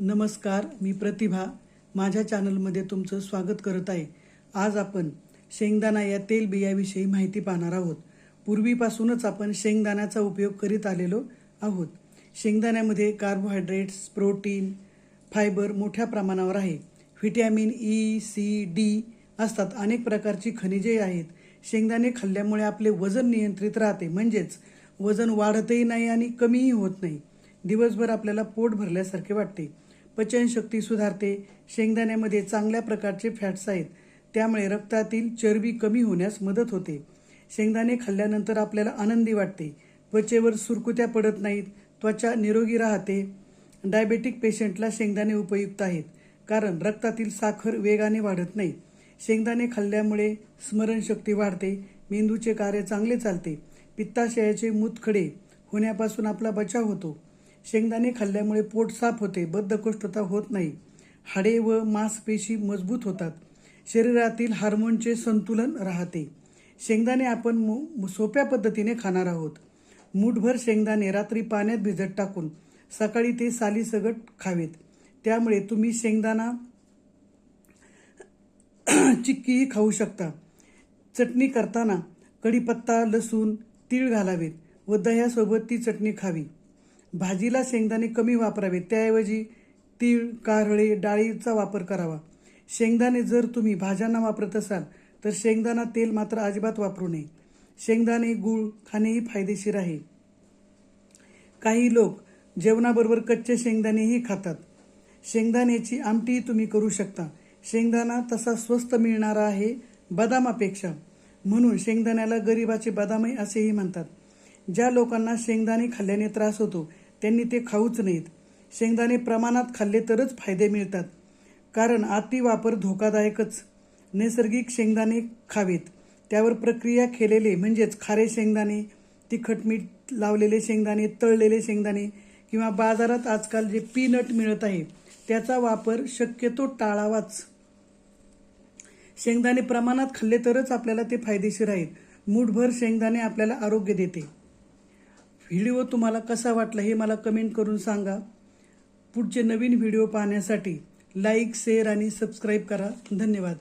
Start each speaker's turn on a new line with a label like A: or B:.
A: नमस्कार मी प्रतिभा. माझ्या चॅनलमध्ये तुमचं स्वागत करत आहे. आज आपण शेंगदाणा या तेलबियाविषयी माहिती पाहणार आहोत. पूर्वीपासूनच आपण शेंगदाण्याचा उपयोग करीत आलेलो आहोत. शेंगदाण्यामध्ये कार्बोहायड्रेट्स प्रोटीन फायबर मोठ्या प्रमाणावर आहे. व्हिटॅमिन ई सी डी असतात. अनेक प्रकारची खनिजे आहेत. शेंगदाणे खाल्ल्यामुळे आपले वजन नियंत्रित राहते. म्हणजेच वजन वाढतही नाही आणि कमीही होत नाही. दिवसभर आपल्याला पोट भरल्यासारखे वाटते. पचनशक्ती सुधारते शेंगदाण्यामध्ये चांगल्या प्रकारचे फॅट्स आहेत त्यामुळे रक्तातील चरबी कमी होण्यास मदत होते. शेंगदाणे खाल्ल्यानंतर आपल्याला आनंदी वाटते. त्वचेवर सुरकुत्या पडत नाहीत त्वचा निरोगी राहते. डायबेटिक पेशंटला शेंगदाणे उपयुक्त आहेत कारण रक्तातील साखर वेगाने वाढत नाही. शेंगदाणे खाल्ल्यामुळे स्मरणशक्ती वाढते मेंदूचे कार्य चांगले चालते. पित्ताशयाचे मूतखडे होण्यापासून आपला बचाव होतो. शेंगदाणे खाल्ल्यामुळे पोट साफ होते बद्धकोष्ठता होत नाही. हाडे व मांसपेशी मजबूत होतात. शरीरातील हार्मोनचे संतुलन राहते. शेंगदाणे आपण सोप्या पद्धतीने खाणार आहोत. मूठभर शेंगदाणे रात्री पाण्यात भिजत टाकून सकाळी ते सालीसगट खावेत. त्यामुळे तुम्ही शेंगदाणा चिक्कीही खाऊ शकता. चटणी करताना कढीपत्ता लसूण तीळ घालावेत व दह्यासोबत ती चटणी खावी. भाजीला शेंगदाणे कमी वापरावे. त्याऐवजी तीळ कारळे डाळीचा वापर करावा. शेंगदाणे जर तुम्ही भाज्यांना वापरत असाल तर शेंगदाणा तेल मात्र अजिबात वापरू नये. शेंगदाणे गूळ खाणेही फायदेशीर आहे. काही लोक जेवणाबरोबर कच्चे शेंगदाणेही खातात. शेंगदाण्याची आमटीही तुम्ही करू शकता. शेंगदाणा तसा स्वस्त मिळणारा आहे बदामापेक्षा. म्हणून शेंगदाण्याला गरिबाचे बदामही असेही म्हणतात. ज्या लोकांना शेंगदाणे खाल्ल्याने त्रास होतो त्यांनी ते खाऊच नाहीत. शेंगदाणे प्रमाणात खाल्ले तरच फायदे मिळतात. कारण अतिवापर धोकादायकच. नैसर्गिक शेंगदाणे खावेत. त्यावर प्रक्रिया केलेले म्हणजेच खारे शेंगदाणे तिखट मीठ लावलेले शेंगदाणे तळलेले शेंगदाणे किंवा बाजारात आजकाल जे पीनट मिळत आहे त्याचा वापर शक्यतो टाळावाच. शेंगदाणे प्रमाणात खाल्ले तरच आपल्याला ते फायदेशीर आहेत. मूठभर शेंगदाणे आपल्याला आरोग्य देते. व्हिडिओ तुम्हाला कसा वाटला हे मला कमेंट करून सांगा. पुढचे नवीन व्हिडिओ पाहण्यासाठी लाईक शेअर आणि सबस्क्राईब करा. धन्यवाद.